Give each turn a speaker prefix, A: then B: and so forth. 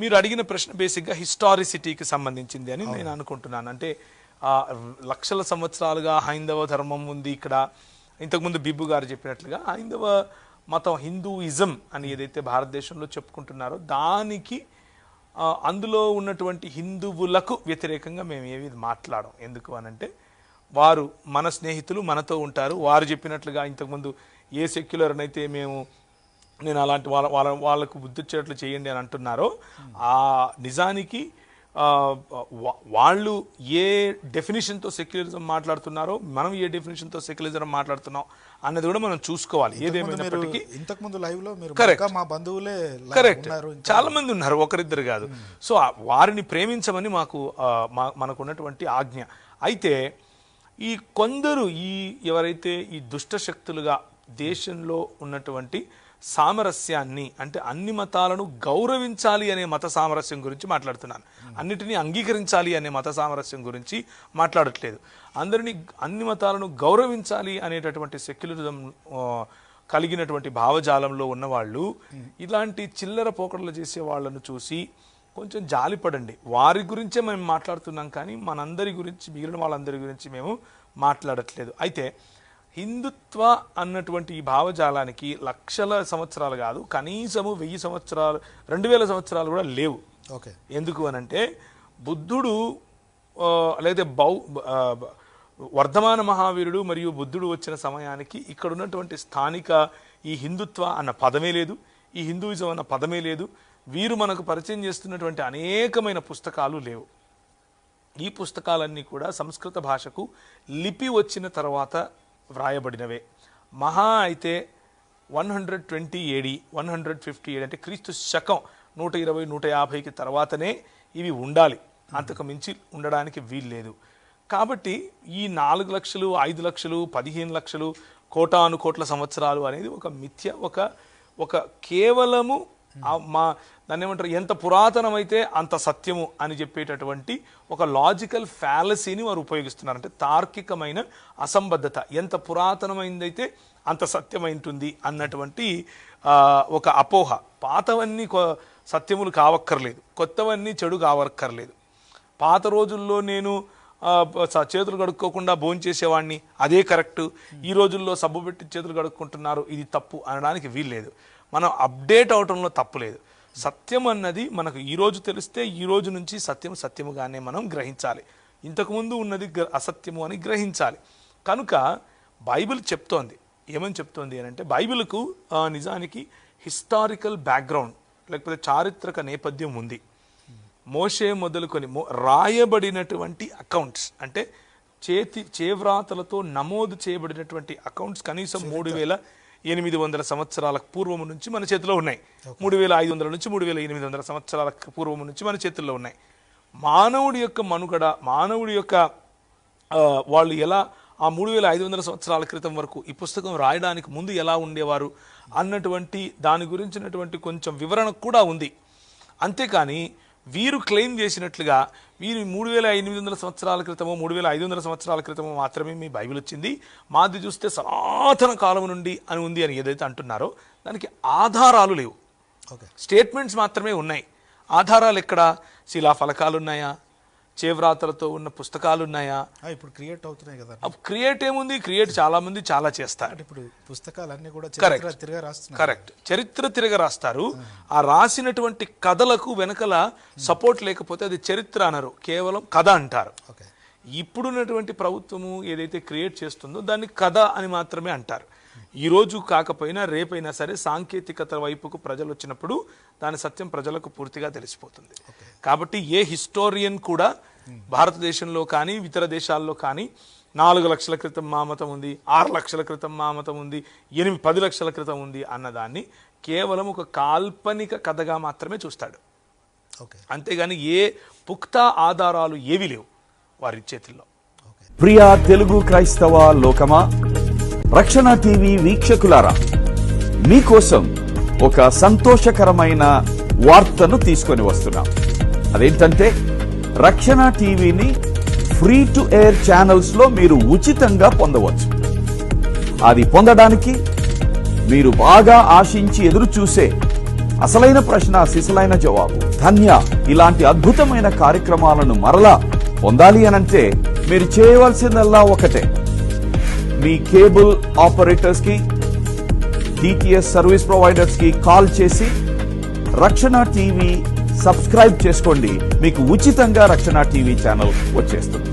A: మీరు అడిగిన ప్రశ్న బేసిక్గా హిస్టారిసిటీకి సంబంధించింది అని నేను అనుకుంటున్నాను. అంటే లక్షల సంవత్సరాలుగా హైందవ ధర్మం ఉంది ఇక్కడ. ఇంతకుముందు బిబ్బు గారు చెప్పినట్లుగా హైందవ మతం హిందూయిజం అని ఏదైతే భారతదేశంలో చెప్పుకుంటున్నారో దానికి అందులో ఉన్నటువంటి హిందువులకు వ్యతిరేకంగా మేము ఏవి మాట్లాడం ఎందుకు అనంటే వారు మన స్నేహితులు మనతో ఉంటారు. వారు చెప్పినట్లుగా ఇంతకుముందు ఏ సెక్యులర్ అయితే మేము నేను అలాంటి వాళ్ళ వాళ్ళ వాళ్ళకు బుద్ధి వచ్చేట్లు చేయండి అని అంటున్నారో. ఆ నిజానికి వాళ్ళు ఏ డెఫినేషన్తో సెక్యులరిజం మాట్లాడుతున్నారో మనం ఏ డెఫినేషన్తో సెక్యులరిజం మాట్లాడుతున్నాం అన్నది కూడా మనం చూసుకోవాలి. ఏదేమైనప్పటికీ
B: ఇంతకు ముందు లైవ్లో మీరు. ఇంకా మా బంధువులే
A: కరెక్ట్. చాలా మంది ఉన్నారు ఒకరిద్దరు కాదు. సో వారిని ప్రేమించమని మాకు ఆ, మా- మనకు ఉన్నటువంటి ఆజ్ఞ. అయితే ఈ కొందరు ఈ ఎవరైతే ఈ దుష్ట శక్తులుగా దేశంలో ఉన్నటువంటి సామరస్యాన్ని అంటే అన్ని మతాలను గౌరవించాలి అనే మత సామరస్యం గురించి మాట్లాడుతున్నాను. అన్నిటినీ అంగీకరించాలి అనే మత సామరస్యం గురించి మాట్లాడట్లేదు. అందరినీ అన్ని మతాలను గౌరవించాలి అనేటటువంటి సెక్యులరిజం కలిగినటువంటి భావజాలంలో ఉన్నవాళ్ళు ఇలాంటి చిల్లర పోకడలు చేసే వాళ్ళను చూసి కొంచెం జాలిపడండి. వారి గురించే మేము మాట్లాడుతున్నాం కానీ మనందరి గురించి మిగిలిన వాళ్ళందరి గురించి మేము మాట్లాడట్లేదు. అయితే హిందుత్వ అన్నటువంటి ఈ భావజాలానికి లక్షల సంవత్సరాలు కాదు కనీసము వెయ్యి సంవత్సరాలు రెండు వేల సంవత్సరాలు కూడా లేవు.
B: ఓకే.
A: ఎందుకు అనంటే బుద్ధుడు ఆ, లేదా బౌ వర్ధమాన మహావీరుడు మరియు బుద్ధుడు వచ్చిన సమయానికి ఇక్కడ ఉన్నటువంటి స్థానిక ఈ హిందుత్వ అన్న పదమే లేదు ఈ హిందూయిజం అన్న పదమే లేదు. వీరు మనకు పరిచయం చేస్తున్నటువంటి అనేకమైన పుస్తకాలు లేవు. ఈ పుస్తకాలన్నీ కూడా సంస్కృత భాషకు లిపి వచ్చిన తర్వాత వ్రాయబడినవే. మహా అయితే one hundred twenty AD one hundred fifty AD అంటే క్రీస్తు శకం నూట ఇరవై నూట యాభైకి తర్వాతనే ఇవి ఉండాలి. అంతకు మించి ఉండడానికి వీల్లేదు. కాబట్టి ఈ నాలుగు లక్షలు ఐదు లక్షలు పదిహేను లక్షలు కోటాను కోట్ల సంవత్సరాలు అనేది ఒక మిథ్య ఒక ఒక కేవలము మా దాన్ని ఏమంటారు? ఎంత పురాతనమైతే అంత సత్యము అని చెప్పేటటువంటి ఒక లాజికల్ ఫ్యాలసీని వారు ఉపయోగిస్తున్నారు. అంటే తార్కికమైన అసంబద్ధత. ఎంత పురాతనమైందైతే అంత సత్యమైంటుంది అన్నటువంటి ఒక అపోహ. పాతవన్నీ సత్యములు కావక్కర్లేదు. కొత్తవన్నీ చెడు కావక్కర్లేదు. పాత రోజుల్లో నేను చేతులు కడుక్కోకుండా భోజనం చేసేవాడిని అదే కరెక్ట్. ఈ రోజుల్లో సబ్బు పెట్టి చేతులు కడుక్కుంటున్నారు. ఇది తప్పు అనడానికి వీల్లేదు. మనం అప్డేట్ అవటంలో తప్పు లేదు. సత్యం అన్నది మనకు ఈ రోజు తెలిస్తే ఈ రోజు నుంచి సత్యం సత్యముగానే మనం గ్రహించాలి. ఇంతకుముందు ఉన్నది అసత్యము అని గ్రహించాలి. కనుక బైబిల్ చెప్తోంది. ఏమని చెప్తోంది అని అంటే బైబిల్కు నిజానికి హిస్టారికల్ బ్యాక్గ్రౌండ్ లేకపోతే చారిత్రక నేపథ్యం ఉంది. మోషే మొదలుకొని మో రాయబడినటువంటి అకౌంట్స్ అంటే చేతి చేవ్రాతలతో నమోదు చేయబడినటువంటి అకౌంట్స్ కనీసం మూడు వేల ఎనిమిది వందల సంవత్సరాల పూర్వము నుంచి మన చేతిలో ఉన్నాయి. మూడు వేల ఐదు వందల నుంచి మూడు వేల ఎనిమిది వందల సంవత్సరాల పూర్వము నుంచి మన చేతుల్లో ఉన్నాయి. మానవుడి యొక్క మనుగడ మానవుడి యొక్క వాళ్ళు ఎలా ఆ మూడు వేల ఐదు వందల సంవత్సరాల క్రితం వరకు ఈ పుస్తకం రాయడానికి ముందు ఎలా ఉండేవారు అన్నటువంటి దాని గురించినటువంటి కొంచెం వివరణ కూడా ఉంది. అంతేకాని వీరు క్లెయిమ్ చేసినట్లుగా వీరు మూడు వేల ఎనిమిది వందల సంవత్సరాల క్రితమో మూడు వేల ఐదు వందల సంవత్సరాల క్రితమో మాత్రమే మీ బైబిల్ వచ్చింది. మాది చూస్తే సనాతన కాలం నుండి అని ఉంది అని ఏదైతే అంటున్నారో దానికి ఆధారాలు లేవు.
B: ఓకే.
A: స్టేట్మెంట్స్ మాత్రమే ఉన్నాయి. ఆధారాలు ఎక్కడ? శిలాఫలకాలు ఉన్నాయా చేవ్రాతలతో ఉన్న పుస్తకాలు ఉన్నాయా
B: ఇప్పుడు క్రియేట్ అవుతున్నాయి కదా.
A: క్రియేట్ ఏముంది? క్రియేట్ చాలా మంది చాలా చేస్తారు.
B: ఇప్పుడు పుస్తకాలన్నీ కూడా తిరగా రాస్తున్నారు
A: కరెక్ట్ చరిత్ర తిరగ రాస్తారు. ఆ రాసినటువంటి కథలకు వెనకల సపోర్ట్ లేకపోతే అది చరిత్ర అనరు. కేవలం కథ అంటారు.
B: ఓకే.
A: ఇప్పుడున్నటువంటి ప్రభుత్వము ఏదైతే క్రియేట్ చేస్తుందో దాన్ని కథ అని మాత్రమే అంటారు. ఈ రోజు కాకపోయినా రేపైనా సరే సాంకేతికత వైపుకు ప్రజలు వచ్చినప్పుడు దాని సత్యం ప్రజలకు పూర్తిగా తెలిసిపోతుంది. కాబట్టి ఏ హిస్టోరియన్ కూడా భారతదేశంలో కానీ ఇతర దేశాల్లో కానీ నాలుగు లక్షల క్రితం మా మతం ఉంది ఆరు లక్షల క్రితం మా మతం ఉంది ఎనిమిది పది లక్షల క్రితం ఉంది అన్నదాన్ని కేవలం ఒక కాల్పనిక కథగా మాత్రమే చూస్తాడు.
B: ఓకే.
A: అంతేగాని ఏ పుక్తా ఆధారాలు ఏవి లేవు వారి చేతుల్లో.
C: ప్రియ తెలుగు క్రైస్తవ లోకమా? రక్షణ టీవీ వీక్షకులారా మీకోసం ఒక సంతోషకరమైన వార్తను తీసుకొని వస్తున్నాం. అదేంటంటే రక్షణ టీవీని ఫ్రీ టు ఎయిర్ ఛానల్స్లో మీరు ఉచితంగా పొందవచ్చు. అది పొందడానికి మీరు బాగా ఆశించి ఎదురు చూసే అసలైన ప్రశ్న సిసలైన జవాబు. ధన్య. ఇలాంటి అద్భుతమైన కార్యక్రమాలను మరలా పొందాలి అనంటే మీరు చేయవలసిందల్లా ఒకటే. మీ కేబుల్ ఆపరేటర్స్కి డిటిఎస్ సర్వీస్ ప్రొవైడర్స్కి కాల్ చేసి రక్షణ టీవీ సబ్స్క్రైబ్ చేసుకోండి. మీకు ఉచితంగా రక్షణ టీవీ ఛానల్ వచ్చేస్తుంది.